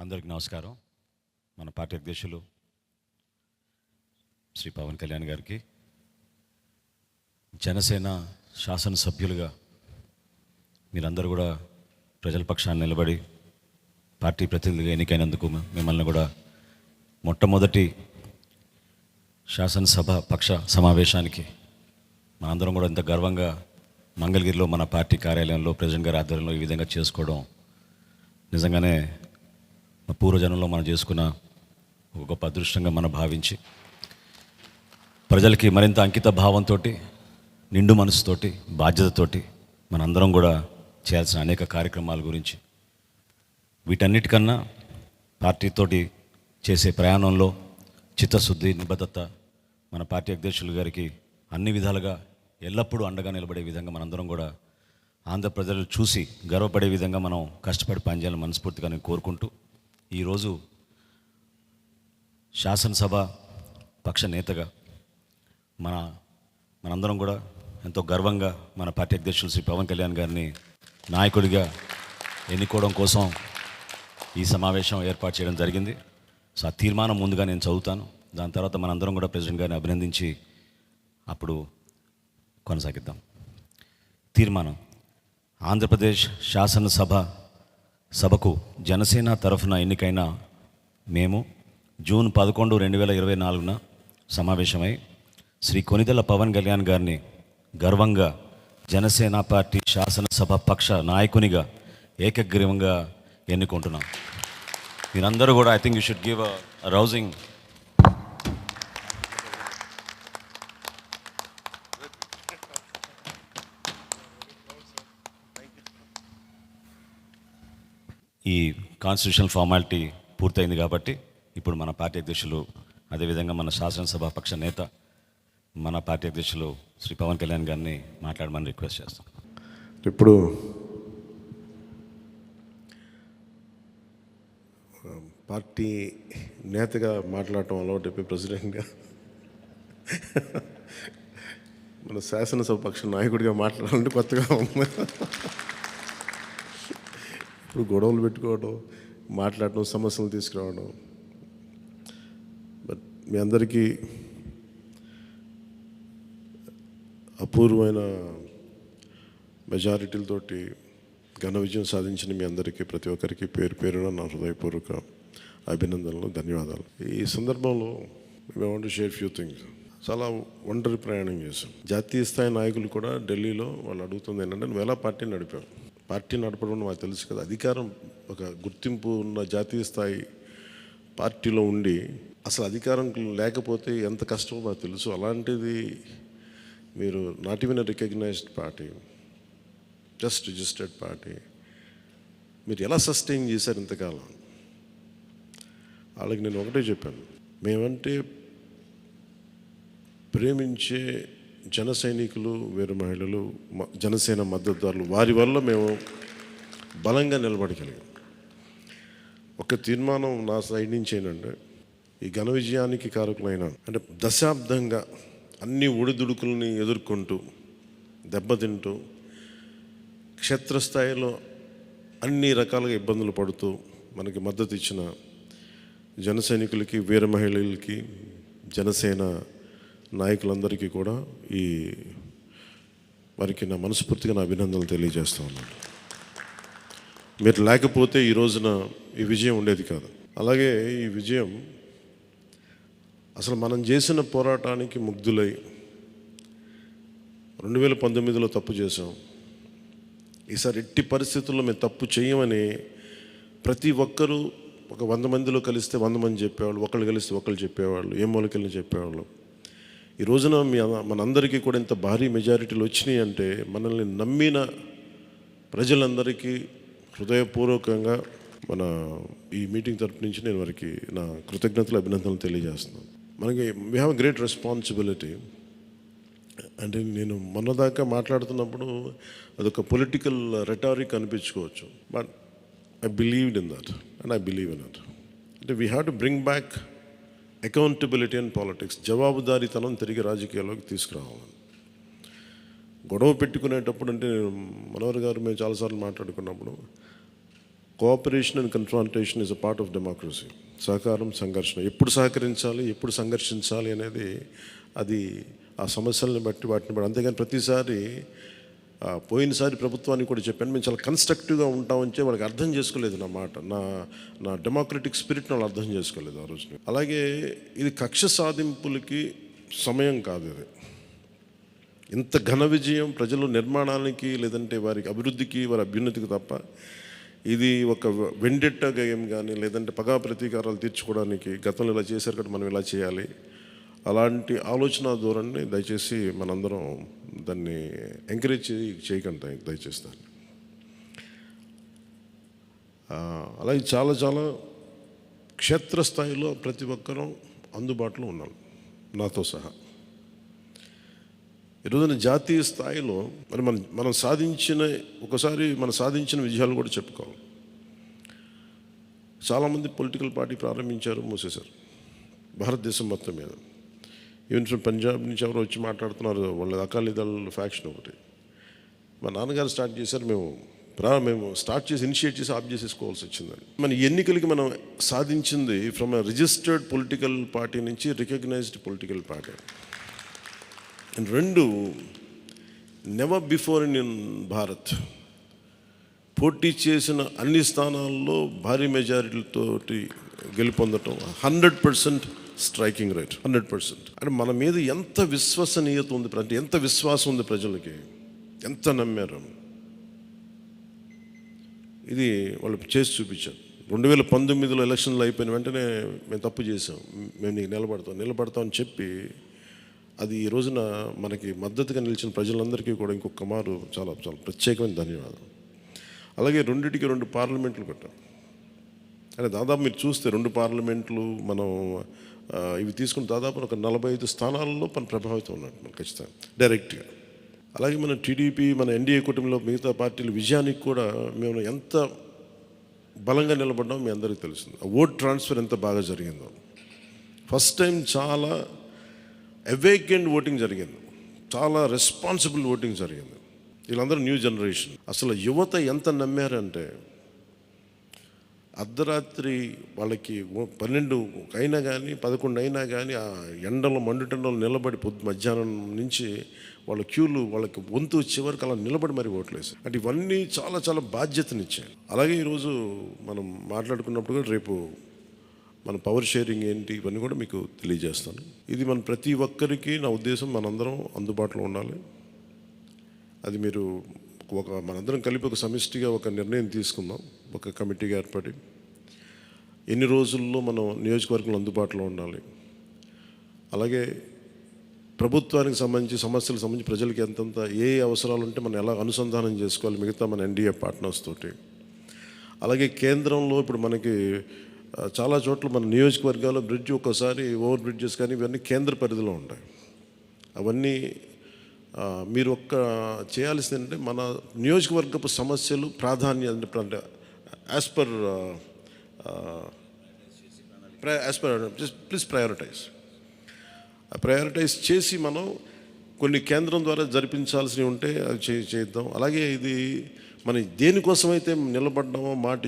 అందరికి నమస్కారం. మన పార్టీ అధ్యక్షులు శ్రీ పవన్ కళ్యాణ్ గారికి జనసేన శాసనసభ్యులుగా మీరందరూ కూడా ప్రజల పక్షాన్ని నిలబడి పార్టీ ప్రతినిధిగా ఎన్నికైనందుకు మిమ్మల్ని కూడా మొట్టమొదటి శాసనసభ పక్ష సమావేశానికి మనందరం కూడా ఇంత గర్వంగా మంగళగిరిలో మన పార్టీ కార్యాలయంలో ప్రెసిడెంట్ గారి ఆధ్వర్యంలో ఈ విధంగా చేసుకోవడం నిజంగానే పూర్వజనంలో మనం చేసుకున్న ఒక గొప్ప అదృష్టంగా మనం భావించి ప్రజలకి మరింత అంకిత భావంతో నిండు మనసుతోటి బాధ్యతతోటి మనందరం కూడా చేయాల్సిన అనేక కార్యక్రమాల గురించి వీటన్నిటికన్నా పార్టీతోటి చేసే ప్రయాణంలో చిత్తశుద్ధి నిబద్ధత మన పార్టీ అధ్యక్షులు గారికి అన్ని విధాలుగా ఎల్లప్పుడూ అండగా నిలబడే విధంగా మనందరం కూడా ఆంధ్ర ప్రజలు చూసి గర్వపడే విధంగా మనం కష్టపడి పనిచేయాలని మనస్ఫూర్తిగా నేను కోరుకుంటూ ఈరోజు శాసనసభ పక్ష నేతగా మన మనందరం కూడా ఎంతో గర్వంగా మన పార్టీ అధ్యక్షులు శ్రీ పవన్ కళ్యాణ్ గారిని నాయకుడిగా ఎన్నుకోవడం కోసం ఈ సమావేశం ఏర్పాటు చేయడం జరిగింది. సో ఆ తీర్మానం ముందుగా నేను చదువుతాను. దాని తర్వాత మనందరం కూడా ప్రెసిడెంట్ గారిని అభినందించి అప్పుడు కొనసాగిద్దాం. తీర్మానం. ఆంధ్రప్రదేశ్ శాసనసభ సభకు జనసేన తరఫున ఎన్నికైన మేము జూన్ పదకొండు రెండు వేల ఇరవై నాలుగున సమావేశమై శ్రీ కొనిదెల పవన్ కళ్యాణ్ గారిని గర్వంగా జనసేన పార్టీ శాసనసభ పక్ష నాయకునిగా ఏకగ్రీవంగా ఎన్నుకుంటున్నాం. మీరందరూ కూడా I think you should give a rousing ఈ కాన్స్టిట్యూషనల్ ఫార్మాలిటీ పూర్తయింది కాబట్టి ఇప్పుడు మన పార్టీ అధ్యక్షులు అదేవిధంగా మన శాసనసభ పక్ష నేత మన పార్టీ అధ్యక్షులు శ్రీ పవన్ కళ్యాణ్ గారిని మాట్లాడమని రిక్వెస్ట్ చేస్తాం. ఇప్పుడు పార్టీ నేతగా మాట్లాడటం అలవాటు అయిపోయి ప్రెసిడెంట్గా మన శాసనసభ పక్ష నాయకుడిగా మాట్లాడాలంటే కొత్తగా ఉంది. ఇప్పుడు గొడవలు పెట్టుకోవడం మాట్లాడటం సమస్యలు తీసుకురావడం. బట్ మీ అందరికీ అపూర్వమైన మెజారిటీలతోటి ఘన విజయం సాధించిన మీ అందరికీ ప్రతి ఒక్కరికి పేరు పేరున నా హృదయపూర్వక అభినందనలు ధన్యవాదాలు. ఈ సందర్భంలో మేము వాంట్ షేర్ ఫ్యూ థింగ్స్ చాలా ఒంటరి ప్రయాణం చేశాం. జాతీయ స్థాయి నాయకులు కూడా ఢిల్లీలో వాళ్ళు అడుగుతుంది ఏంటంటే నువ్వు ఎలా పార్టీ నడిపావు? పార్టీ నడపడం మాకు తెలుసు కదా. అధికారం ఒక గుర్తింపు ఉన్న జాతీయ స్థాయి పార్టీలో ఉండి అసలు అధికారం లేకపోతే ఎంత కష్టమో మాకు తెలుసు. అలాంటిది మీరు not even recognized party just registered party మీరు ఎలా సస్టైన్ చేశారు ఇంతకాలం? వాళ్ళకి నేను ఒకటే చెప్పాను. మేమంటే ప్రేమించే జన సైనికులు వీర మహిళలు మ- జనసేన మద్దతుదారులు వారి వల్ల మేము బలంగా నిలబడగలిగాం. ఒక తీర్మానం నా సైడ్ నుంచి ఏంటంటే ఈ ఘన విజయానికి కారకులైన అంటే దశాబ్దంగా అన్ని ఒడిదుడుకుల్ని ఎదుర్కొంటూ దెబ్బతింటూ క్షేత్రస్థాయిలో అన్ని రకాలుగా ఇబ్బందులు పడుతూ మనకి మద్దతు ఇచ్చిన జన సైనికులకి వీర మహిళలకి జనసేన నాయకులందరికీ కూడా ఈ వారికి నా మనస్ఫూర్తిగా నా అభినందనలు తెలియజేస్తా ఉన్నాను. మీరు లేకపోతే ఈ రోజున ఈ విజయం ఉండేది కాదు. అలాగే ఈ విజయం అసలు మనం చేసిన పోరాటానికి ముగ్ధులై రెండు వేల పంతొమ్మిదిలో తప్పు చేసాం ఈసారి ఎట్టి పరిస్థితుల్లో మేము తప్పు చేయమని ప్రతి ఒక్కరూ ఒక వంద మందిలో కలిస్తే వంద మంది చెప్పేవాళ్ళు ఒకళ్ళు కలిస్తే ఒకళ్ళు చెప్పేవాళ్ళు ఏ మూలకెళ్ళి చెప్పేవాళ్ళు. ఈ రోజున మీ మనందరికీ కూడా ఇంత భారీ మెజారిటీలు వచ్చినాయి అంటే మనల్ని నమ్మిన ప్రజలందరికీ హృదయపూర్వకంగా మన ఈ మీటింగ్ తరపు నుంచి నేను వారికి నా కృతజ్ఞతలు అభినందనలు తెలియజేస్తున్నాను. మనకి వీ హ్యావ్ గ్రేట్ రెస్పాన్సిబిలిటీ అంటే నేను మొన్నదాకా మాట్లాడుతున్నప్పుడు అదొక political rhetoric అనిపించుకోవచ్చు. But I believed in that and I believe in that అంటే we have to bring back accountability and politics జవాబుదారీతనం తిరిగి రాజకీయాల్లోకి తీసుకురావాలని గొడవ పెట్టుకునేటప్పుడు అంటే నేను మనోహర్ గారు మేము చాలాసార్లు మాట్లాడుకున్నప్పుడు cooperation and confrontation is a part of democracy సహకారం సంఘర్షణ. ఎప్పుడు సహకరించాలి ఎప్పుడు సంఘర్షించాలి అనేది అది ఆ సమస్యలను బట్టి వాటిని బట్టి. అంతేగాని ప్రతిసారి పోయినసారి ప్రభుత్వానికి కూడా చెప్పాను మేము చాలా కన్స్ట్రక్టివ్గా ఉంటామని చెప్పి వాళ్ళకి అర్థం చేసుకోలేదు నా మాట. నా నా డెమోక్రటిక్ స్పిరిట్ని వాళ్ళు అర్థం చేసుకోలేదు ఆ రోజు. అలాగే ఇది కక్ష సాధింపులకి సమయం కాదు ఇది. ఇంత ఘన విజయం ప్రజలు నిర్మాణానికి లేదంటే వారికి అభివృద్ధికి వారి అభ్యున్నతికి తప్ప ఇది ఒక వెండెట్ట గేమ్ కానీ లేదంటే పగా ప్రతీకారాలు తీర్చుకోవడానికి గతంలో ఇలా చేశారు కాబట్టి మనం ఇలా చేయాలి. అలాంటి ఆలోచన ధోరణి దయచేసి మనందరం దాన్ని ఎంకరేజ్ చేయకుండా చేయకండి దయచేసి దాన్ని. అలాగే చాలా చాలా క్షేత్రస్థాయిలో ప్రతి ఒక్కరూ అందుబాటులో ఉన్నాం నాతో సహా. ఈరోజున జాతీయ స్థాయిలో మరి మనం మనం సాధించిన ఒకసారి మనం సాధించిన విజయాలు కూడా చెప్పుకోవాలి. చాలామంది పొలిటికల్ పార్టీ ప్రారంభించారు మూసేశారు. భారతదేశం మొత్తం మీద. ఈవెన్ ఫ్రమ్ పంజాబ్ నుంచి ఎవరో వచ్చి మాట్లాడుతున్నారు వాళ్ళ అకాలీదళ ఫ్యాక్షన్ ఒకటి. మా నాన్నగారు స్టార్ట్ చేశారు మేము ప్రా మేము స్టార్ట్ చేసి ఇనిషియేట్ చేసి ఆఫ్ చేసేసుకోవాల్సి వచ్చిందని మన ఎన్నికలకి మనం సాధించింది ఫ్రమ్ రిజిస్టర్డ్ పొలిటికల్ పార్టీ నుంచి రికగ్నైజ్డ్ పొలిటికల్ పార్టీ అండ్ రెండు నెవర్ బిఫోర్ ఇన్ భారత్ పోటీ చేసిన అన్ని స్థానాల్లో భారీ మెజారిటీలతోటి గెలుపొందటం hundred percent striking rate hundred percent అంటే మన మీద ఎంత విశ్వసనీయత ఉంది అంటే ఎంత విశ్వాసం ఉంది ప్రజలకి? ఎంత నమ్మారు? ఇది వాళ్ళు చేసి చూపించారు. రెండు వేల పంతొమ్మిదిలో ఎలక్షన్లు అయిపోయిన వెంటనే మేము తప్పు చేసాం మేము నీకు నిలబడతాం నిలబడతాం అని చెప్పి అది ఈ రోజున మనకి మద్దతుగా నిలిచిన ప్రజలందరికీ కూడా ఇంకొక మారు చాలా చాలా ప్రత్యేకమైన ధన్యవాదాలు అలాగే రెండింటికి రెండు పార్లమెంట్లు పెట్టాం అంటే దాదాపు మీరు చూస్తే రెండు పార్లమెంట్లు మనం ఇవి తీసుకుని దాదాపు ఒక నలభై ఐదు స్థానాల్లో మన ప్రభావితం ఉన్నట్టు మనకు ఖచ్చితంగా డైరెక్ట్గా. అలాగే మన టీడీపీ మన ఎన్డీఏ కుటుంబంలో మిగతా పార్టీల విజయానికి కూడా మేము ఎంత బలంగా నిలబడ్డామో మీ అందరికీ తెలుస్తుంది. ఆ ఓట్ ట్రాన్స్ఫర్ ఎంత బాగా జరిగిందో. ఫస్ట్ టైం చాలా అవేకెండ్ ఓటింగ్ జరిగింది. చాలా రెస్పాన్సిబుల్ ఓటింగ్ జరిగింది. వీళ్ళందరూ న్యూ జనరేషన్. అసలు యువత ఎంత నమ్మారంటే అర్ధరాత్రి వాళ్ళకి పన్నెండు అయినా కానీ పదకొండు అయినా కానీ ఆ ఎండలో మండుటెండలో నిలబడి పొద్దు మధ్యాహ్నం నుంచి వాళ్ళ క్యూలు వాళ్ళకి వంతు చివరికి అలా నిలబడి మరి ఓట్లేసి అంటే ఇవన్నీ చాలా చాలా బాధ్యతనిచ్చాయి. అలాగే ఈరోజు మనం మాట్లాడుకున్నప్పుడు కూడా రేపు మన పవర్ షేరింగ్ ఏంటి ఇవన్నీ కూడా మీకు తెలియజేస్తాను. ఇది మన ప్రతి ఒక్కరికి నా ఉద్దేశం మనందరం అందుబాటులో ఉండాలి. అది మీరు ఒక మనందరం కలిపి ఒక సమిష్టిగా ఒక నిర్ణయం తీసుకుందాం. ఒక కమిటీగా ఏర్పడి ఎన్ని రోజుల్లో మనం నియోజకవర్గంలో అందుబాటులో ఉండాలి? అలాగే ప్రభుత్వానికి సంబంధించి సమస్యలకు సంబంధించి ప్రజలకి ఎంతంత ఏ అవసరాలు ఉంటే మనం ఎలా అనుసంధానం చేసుకోవాలి? మిగతా మన ఎన్డీఏ పార్ట్నర్స్ తోటి. అలాగే కేంద్రంలో ఇప్పుడు మనకి చాలా చోట్ల మన నియోజకవర్గాల్లో బ్రిడ్జ్ ఒక్కసారి ఓవర్ బ్రిడ్జెస్ కానీ ఇవన్నీ కేంద్ర పరిధిలో ఉంటాయి. అవన్నీ మీరు ఒక్క చేయాల్సింది అంటే మన నియోజకవర్గపు సమస్యలు ప్రాధాన్యత అంటే as per as per please prioritize prioritize చేసి మనం కొన్ని కేంద్రం ద్వారా జరిపించాల్సినవి ఉంటే అవి చే చేద్దాం. అలాగే ఇది మన దేనికోసమైతే నిలబడ్డామో మాట